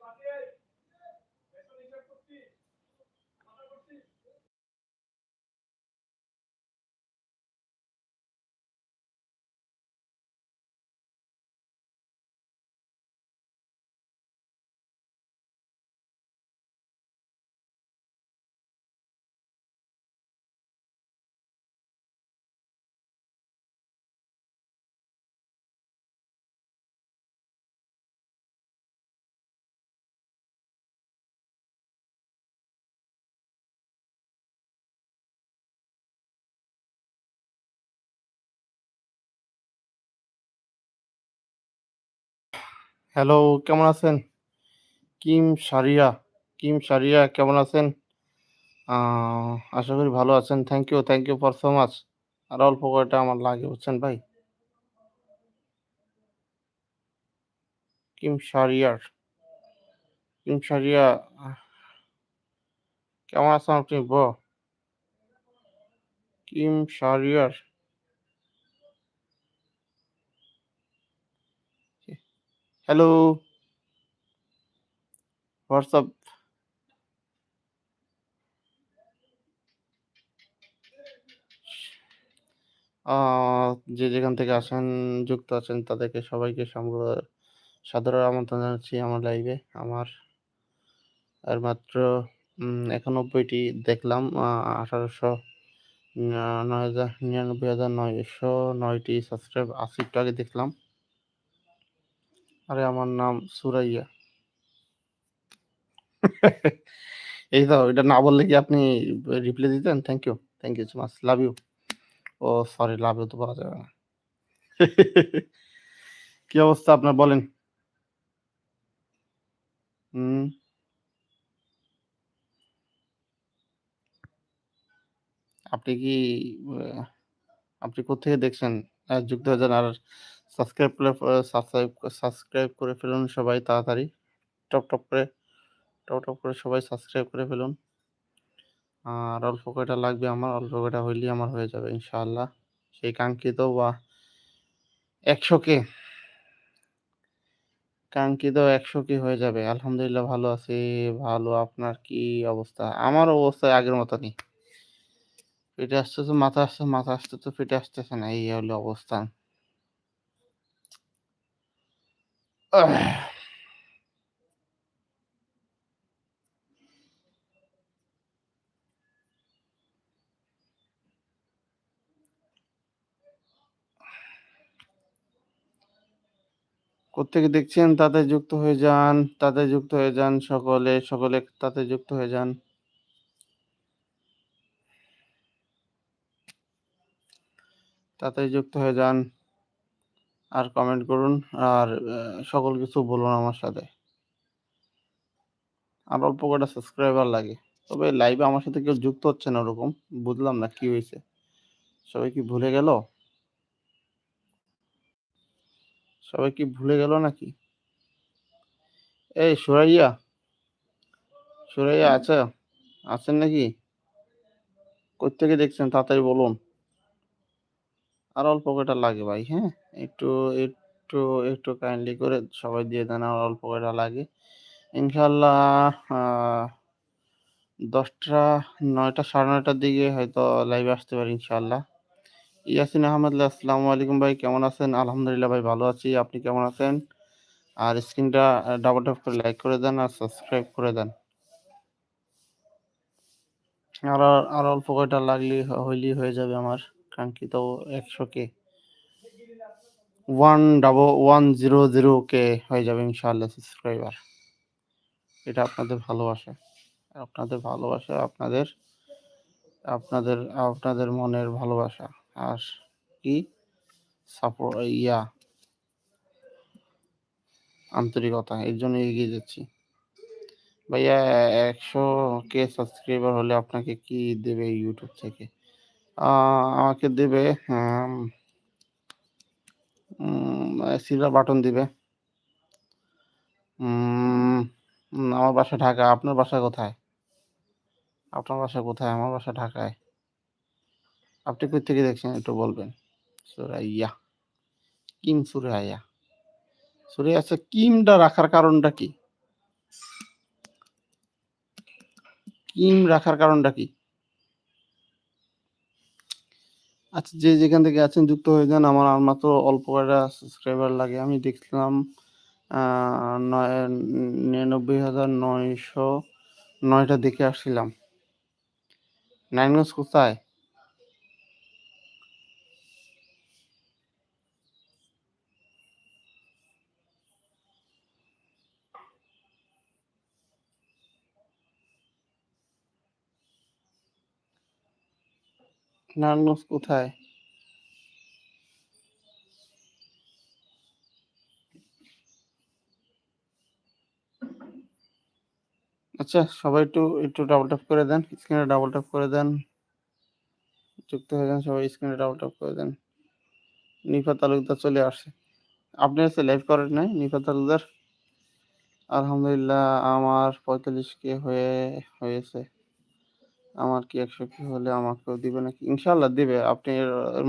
Valeu! Hello, কেমন আছেন? Kim সারিয়া, Kim সারিয়া কেমন আছেন? আশা করি ভালো আছেন। Thank you, thank you for so much. আর অল্প কয়টা আমার লাগে বুঝছেন ভাই? কিম সারিয়ার, কিম সারিয়া কেমন আছেন আপনি ব্রো? কিম সারিয়ার। হ্যালো। হোয়াটসঅ্যাপ? যে যেখান থেকে আসেন, যুক্ত আছেন, তাদেরকে সবাইকে সাদরের আমন্ত্রণ জানাচ্ছি আমার লাইভে। আমার আর মাত্র, উম ৯১ টি দেখলাম আ ১৮০০ না ৯০০০ ৯৯৯০৯ টি সাবস্ক্রাইব আছে একটু আগে দেখলাম। আরে আমার নাম সুরাইয়া। এই তো এটা না বললে কি আপনি রিপ্লাই দিতেন? Thank you, thank you so much. Love you. O sorry love you তো বলা যাবে না। কি অবস্থা আপনার বলেন? হুম। আপনি কি আপনি কোত্থেকে দেখছেন? যুক্ত যান আর সাবস্ক্রাইব করে সাবস্ক্রাইব সাবস্ক্রাইব করে ফেলুন সবাই তাড়াতাড়ি। টপ, টপ করে টপ, টপ করে সবাই সাবস্ক্রাইব করে ফেলুন। আর অল্প কয়টা লাগবে আমার, অল্প কয়টা হইলেই আমার হয়ে যাবে ইনশাআল্লাহ। সেই কাঙ্ক্ষিত বা ১০০ কে কাঙ্ক্ষিত ১০০ কে হয়ে যাবে। আলহামদুলিল্লাহ ভালো আছি। ভালো, আপনার কি অবস্থা? আমার অবস্থা আগের মতনই। পেটে আসতেছে, মাথা আসছে, মাথা আসতেছে, পেটে আসতেছে না। এই হলো অবস্থান। কোত্থেকে দেখছেন তাতে যুক্ত হয়ে যান, তাতে যুক্ত হয়ে যান সকলে, সকলে তাতে যুক্ত হয়ে যান। তাতে যুক্ত হয়ে যান। আর কমেন্ট করুন। আর সকল কিছু বলুন আমার সাথে। আর অল্প কয়টা সাবস্ক্রাইবার লাগে। তবে লাইভে আমার সাথে কেউ যুক্ত হচ্ছে না ওরকম। বুঝলাম না কি হয়েছে সবাই কি ভুলে গেল? সবাই কি ভুলে গেল নাকি? এই সুরাইয়া? সুরাইয়া আছে আছেন নাকি? কোত্থেকে দেখছেন তাড়াতাড়ি বলুন। আর অল্প কয়টা লাগে ভাই, হ্যাঁ? একটু একটু একটু কাইন্ডলি করে সবাই দিয়ে দেন আর অল্প কয়টা লাগে। ইনশাল্লাহ দশটা নয়টা সাড়ে নয়টার দিকে হয়তো লাইভে আসতে পারি ইনশাল্লাহ ইয়াসিন আহমেদ আসসালামু আলাইকুম ভাই কেমন আছেন? আলহামদুলিল্লাহ ভাই ভালো আছি। আপনি কেমন আছেন? আর স্ক্রিনটা ডাবল ট্যাপ করে লাইক করে দেন আর সাবস্ক্রাইব করে দেন। আর আর অল্প কয়টা লাগলেই হইলেই হয়ে যাবে আমার কাঙ্ক্ষিত ১০০ কে। 100 কে হয়ে যাবে ইনশাআল্লাহ সাবস্ক্রাইবার। এটা আপনাদের ভালোবাসা। আপনাদের ভালোবাসা, আপনাদের আপনাদের আপনাদের মনের ভালোবাসা। আর কি? সাপো ইয়া আন্তরিকতা। এর জন্যই এগিয়ে যাচ্ছি। ভাইয়া ১০০ কে সাবস্ক্রাইবার হলে আপনাকে কি দেবে ইউটিউব থেকে? আমাকে দেবে সিলভার বাটন দিবে। আমার বাসা ঢাকা। আপনার বাসা কোথায়? আপনার বাসা কোথায়? আমার বাসা ঢাকায়। আপনি কই থেকে দেখছেন একটু বলবেন? সুরাইয়া। কিম সুরাইয়া সুরাইয়া আচ্ছা কিমটা রাখার কারণটা কি কিম রাখার কারণটা কি আচ্ছা যে যেখান থেকে আছেন যুক্ত হয়ে যান। আমার আর মাত্র অল্প কয়টা সাবস্ক্রাইবার লাগে। আমি দেখলাম নিরানব্বই হাজার নয়শো নয়টা দেখে আসছিলাম। নাইনগঞ্জ কোথায়? নারায়ণগঞ্জ কোথায়? আচ্ছা সবাই একটু একটু ডাবল ট্যাপ করে দেন স্ক্রিনে ডাবল ট্যাপ করে দেন। যুক্ত হয়ে যান সবাই স্ক্রিনে ডাবল ট্যাপ করে দেন। নিফা তালুকদার চলে আসে আপনি হচ্ছে লাইভ করেন নাই নিফা তালুকদার? আলহামদুলিল্লাহ, আমার পঁয়তাল্লিশ কে হয়ে, হয়েছে। আমার কি একশো কি হলে আমাকেও দিবে নাকি? ইনশাল্লাহ দিবে। আপনি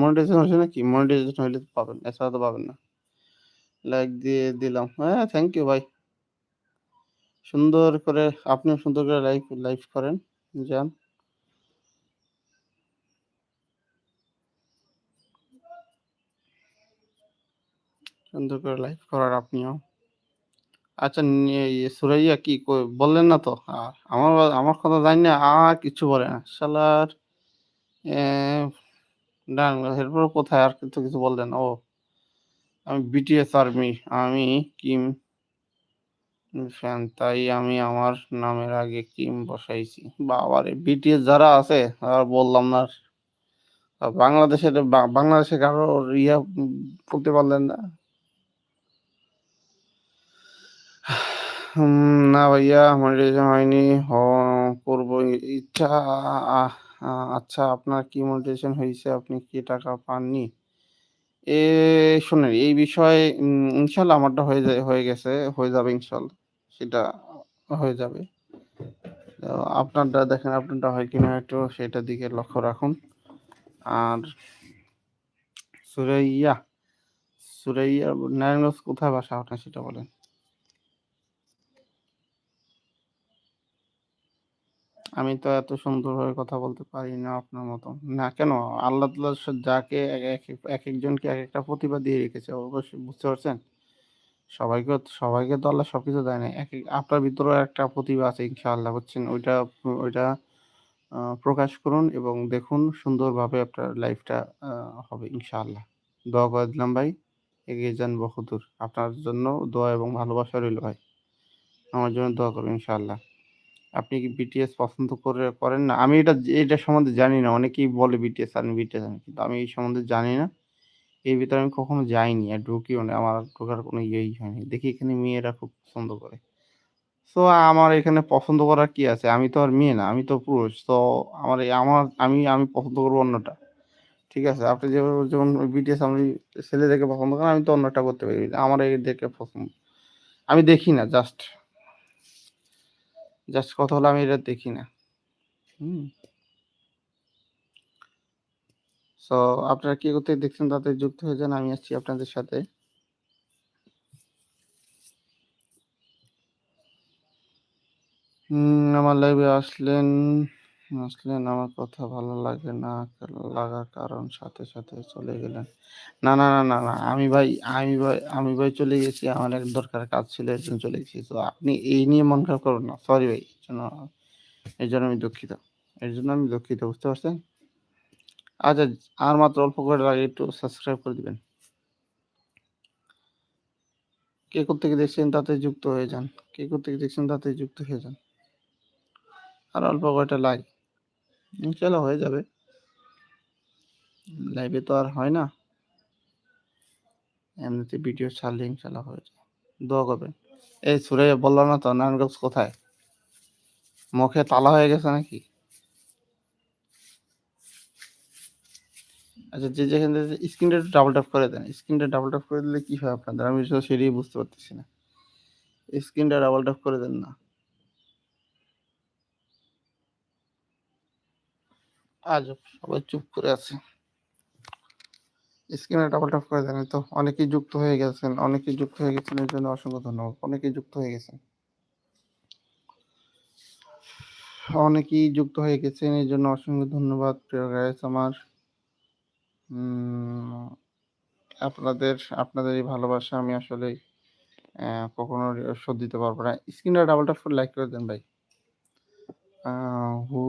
মনিটাইজেশন হয়েছে নাকি? মনিটাইজেশন হইলে তো পাবেন, এছাড়া তো পাবেন না। লাইক দিয়ে দিলাম। হ্যাঁ থ্যাংক ইউ ভাই সুন্দর করে, আপনিও সুন্দর করে লাইভ লাইভ করেন, যান। সুন্দর করে লাইভ করার আপনিও। আচ্ছা ইয়ে সুরাইয়া কি বললেন না তো? আমার আমার কথা জানি না আর কিছু বলে না। শালার না এরপর কোথায়? আর কিছু কিছু বললেন ও, আমি বিটিএস আর্মি আমি কিম ফ্যান তাই আমি আমার নামের আগে কিম বসাইছি। বাবারে বিটিএস যারা আছে, আর বললাম না বাংলাদেশের বাংলাদেশে কারও ইয়া বলতে পারলেন না। না ভাইয়া মনিটাইজেশন হয়নি। করব। ইচ্ছা আচ্ছা আপনার কি মনিটাইজেশন হয়েছে? আপনি কি টাকা পাননি? এ, শোনেন, এই বিষয়ে ইনশাল্লাহ আমারটা হয়ে যায়, হয়ে গেছে, হয়ে যাবে ইনশাল্লাহ, সেটা হয়ে যাবে। আপনারটা দেখেন, আপনারটা হয় কিনা একটু সেটার দিকে লক্ষ্য রাখুন। আর সুরাইয়া সুরাইয়া, নারায়ণগঞ্জ কোথায় বাসা আপনার, সেটা বলেন। আমি তো এত সুন্দরভাবে কথা বলতে পারি না আপনার মতো। না, কেন? আল্লাহ যাকে এক, এক- এক একজনকে এক একটা প্রতিভা দিয়ে রেখেছে, অবশ্যই বুঝতে পারছেন? সবাইকে সবাইকে তো আল্লাহ সবকিছু দেয় না। এক এক- আপনার ভিতরেও একটা প্রতিভা আছে ইনশাআল্লাহ, বুঝছেন? ওইটা ওইটা প্রকাশ করুন এবং দেখুন সুন্দরভাবে আপনার লাইফটা হবে ইনশাআল্লাহ। দোয়া করে দিলাম ভাই, এগিয়ে যান বহুদূর। আপনার জন্য দোয়া এবং ভালোবাসা রইল ভাই। আমার জন্য দোয়া করবেন ইনশাআল্লাহ। আপনি কি বিটিএস পছন্দ করে, করেন না? আমি এটা এটা সম্বন্ধে জানি না। অনেকেই বলে বিটিএস আমি বিটিএস আমি, কিন্তু আমি এই সম্বন্ধে জানি না। এর ভিতরে আমি কখনো যাইনি আর ঢুকিও না। আমার ঢোকার কোনো ইয়েই হয়নি দেখি এখানে মেয়েরা খুব পছন্দ করে। সো আমার এখানে পছন্দ করার কি আছে? আমি তো আর মেয়ে না, আমি তো পুরুষ। তো আমার আমার, আমি আমি পছন্দ করব অন্যটা। ঠিক আছে? আপনি যেমন বিটিএস আমি ছেলেদেরকে পছন্দ করেন, আমি তো অন্যটা করতে পারি। আমার এদেরকে পছন্দ। আমি দেখি না জাস্ট জাস্ট কথা হলো আমি এটা দেখি না। হুম। সো আপনারা কি করতে দেখছেন তাতে যুক্ত হয়ে যান, আমি আসছি আপনাদের সাথে। আমার লাইভে আসলেন। আসলেন আমার কথা ভালো লাগে না লাগার কারণ সাথে সাথে চলে গেলেন। না না না না না, আমি ভাই আমি ভাই আমি ভাই চলে গেছি, আমার এক দরকার কাজ ছিল এর জন্য চলে গেছি। তো আপনি এই নিয়ে মন খারাপ করবেন না। সরি ভাই এর জন্য এর জন্য আমি দুঃখিত। এর জন্য আমি দুঃখিত, বুঝতে পারছেন? আচ্ছা আর মাত্র অল্প করে লাগে একটু সাবস্ক্রাইব করে দিবেন। কে থেকে দেখছেন তাতে যুক্ত হয়ে যান? কে থেকে দেখছেন তাতে যুক্ত হয়ে যান? আর অল্প কয়টা লাইক ইনশাল্লাহ হয়ে যাবে। লাইভে তো আর হয় না। এমনিতে ভিডিও ছাড়লে ইনশাল্লাহ হয়ে যাবে দোয়া করবেন। এই সুরে বলল না তো, নারায়ণগঞ্জ কোথায়? মুখে তালা হয়ে গেছে নাকি? আচ্ছা যে যেখান থেকে স্ক্রিনটা একটু ডাবল ট্যাপ করে দেন। স্ক্রিনটা ডাবল ট্যাপ করে দিলে কি হয় আপনাদের? আমি সেটাই বুঝতে পারতেছি না। স্ক্রিনটা ডাবল ট্যাপ করে দেন না। আজ সবাই চুপ করে আছে। স্ক্রিনে ডাবল ট্যাপ করে দেন তো অনেকেই যুক্ত হয়ে গেছেন, অনেকেই যুক্ত হয়ে গেছেন, এর জন্য অসংখ্য ধন্যবাদ। অনেকেই যুক্ত হয়ে গেছেন। অনেকেই যুক্ত হয়ে গেছেন, এর জন্য অসংখ্য ধন্যবাদ, প্রিয় গাইস আমার। আপনাদের আপনাদের এই ভালোবাসা আমি আসলে কখনো শোধ দিতে পারব না। স্ক্রিনে ডাবল ট্যাপ করে লাইক করে দেন ভাই। হু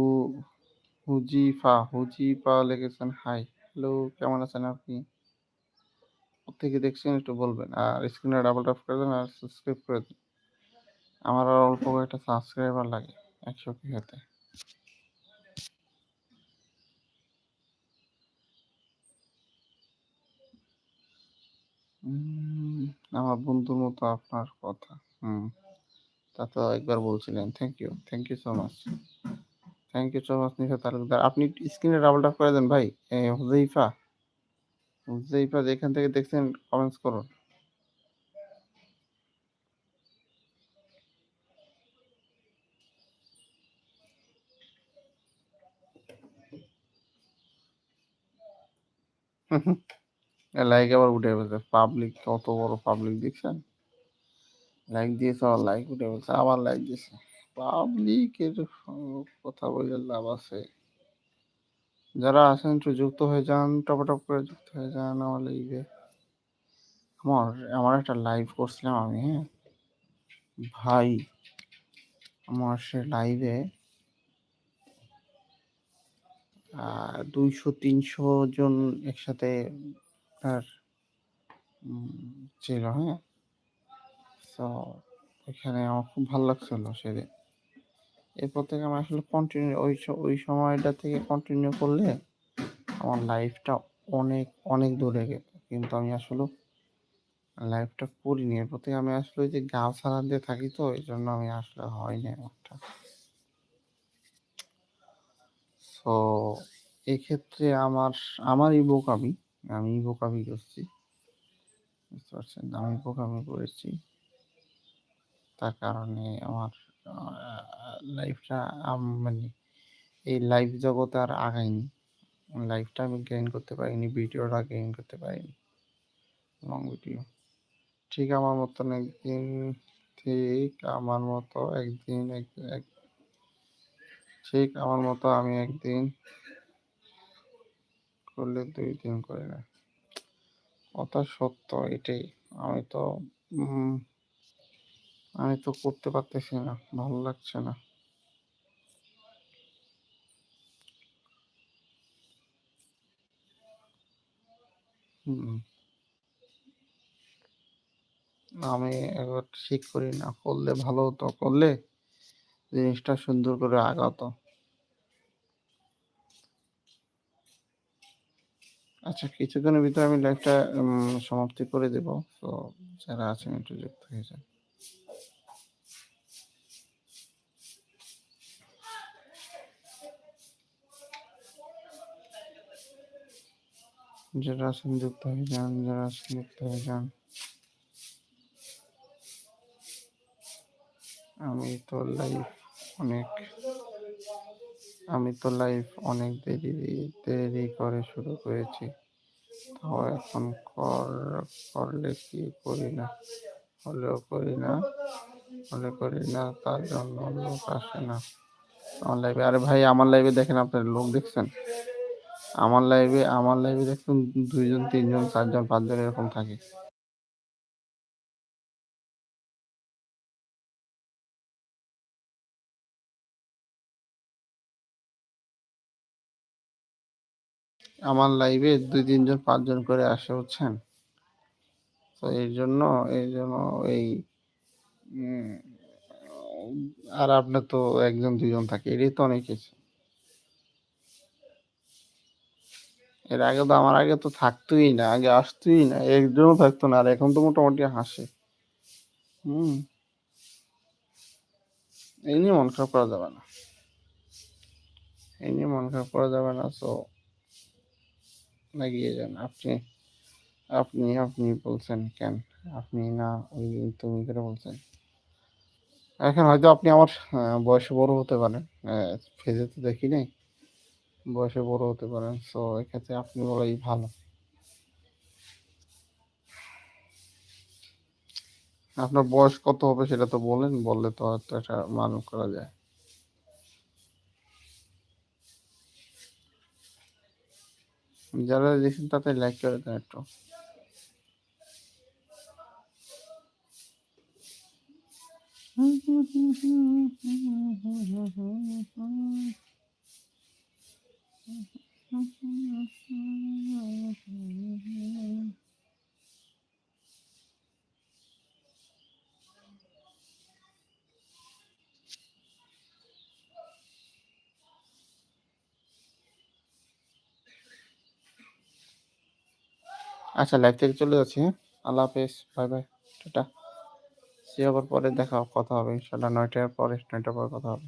হুজিফা হুজিফা লিখেছেন হাই, হ্যালো, কেমন আছেন আপনি? থেকে দেখছেন, একটু বলবেন। আর স্ক্রিনে ডাবল ট্যাপ করে দেন আর সাবস্ক্রাইব করে দিন। আমার আর অল্প কয়েকটা সাবস্ক্রাইবার লাগে, একশো কি হতে। আমার বন্ধুর মতো আপনার কথা। হুম, তা তো একবার বলছিলেন। Thank you thank you so much thank you so much Nisha Talukdar আপনি স্ক্রিনে ডাবল ট্যাপ করে দেন ভাই। হুজাইফা হুজাইফা যেখান থেকে দেখছেন কমেন্টস করুন। লাইক আবার উঠে গেছে পাবলিক কত বড় পাবলিক দেখছেন? লাইক দিয়েছে, আবার লাইক উঠে গেছে আবার লাইক দিয়েছে। পাবলিকের কথা বলে লাভ আছে। যারা আছেন একটু যুক্ত হয়ে যান টপ টপ করে যুক্ত হয়ে যান আমার লাইভে আমার আমার একটা লাইভ করছিলাম আমি হ্যাঁ? ভাই আমার সে লাইভে দুইশো তিনশো জন একসাথে উম, ছিল হ্যাঁ? তো এখানে আমার খুব ভালো লাগছিল সেদিন। এরপর থেকে আমি আসলে কন্টিনিউ ওই স- ওই সময়টা থেকে কন্টিনিউ করলে আমার লাইফটা অনেক অনেক দূরে গেল কিন্তু আমি আসলে লাইফটা করিনি। এরপর থেকে আমি আসলে ওই যে গাও ছাড়া দিয়ে থাকি তো এই জন্য আমি আসলে হয়নি আমারটা তো এক্ষেত্রে আমার আমার আমারই বোকামি আমি বোকামি করছি। বুঝতে পারছেন? আমি বোকামি করেছি। তার কারণে আমার লাইফটা মানে এই লাইফ জগতে আর আগাইনি লাইফটা আমি গেইন করতে পারিনি ভিডিওটা গেইন করতে পারিনি লং ভিডিও ঠিক আমার মতন একদিন, ঠিক আমার মতো একদিন, এক- ঠিক আমার মতো আমি একদিন করলে দুই দিন করে না কথা সত্য এটাই। আমি তো আমি তো করতে পারতেছি না, ভালো লাগছে না। আমি এবার ঠিক করি না, করলে ভালো হতো, করলে জিনিসটা সুন্দর করে আগাতো। আচ্ছা কিছুক্ষণের ভিতরে আমি লাইভটা সমাপ্তি করে দেব। তো যারা আছেন একটু যুক্ত হয়ে যান। যারা আছেন যুক্ত হয়ে যান, যারা আছেন যুক্ত হয়ে যান। আমি তো লাইভ অনেক, আমি তো লাইভ অনেক দেরি দেরি করে শুরু করেছি। তাও এখন কর, করলে কি করি না? হলেও করি না, হলে করি না, তার জন্য লোক আসে না। আমার লাইভে আরে ভাই, আমার লাইভে দেখেন আপনার লোক দেখছেন? আমার লাইভে আমার লাইভে দেখুন, দুইজন, তিনজন, চারজন, পাঁচজন এরকম থাকে। আমার লাইভে দুই, তিনজন, পাঁচজন করে আসে হচ্ছেন তো এই জন্য এই জন্য এই আর আপনার তো একজন, দুইজন থাকে, এটাই তো অনেক কিছু। এর আগে তো আমার আগে তো থাকতোই না, আগে আসতোই না একজনও থাকতো না, আর এখন তো মোটামুটি হাসে। হুম। এই নিয়ে মন খারাপ করা যাবে না। এই নিয়ে মন খারাপ করা যাবে না, তো লাগিয়ে যান। আপনি আপনি আপনি বলছেন কেন? আপনি না, ওই তুমি করে বলছেন। এখন হয়তো আপনি আমার বয়সে বড় হতে পারেন। ফেজে তো দেখি নাই। বয়সে বড় হতে পারেন। সো এক্ষেত্রে আপনি বলাই ভালো। আপনার বয়স কত হবে সেটা তো বলেন, বললে তো হয়তো একটা মান করা যায়। যারা দেখছেন তাতে লাইক করে দেন একটু। হুম হুম হুম হুম হুম হুম হুম হুম আচ্ছা লাইভ থেকে চলে যাচ্ছি হ্যাঁ? আল্লাহ হাফেজ। By, by. টাটা। সে আবার পরে দেখা কথা হবে ইনশাআল্লাহ ৯ টার পরে ৯ টার পরে কথা হবে।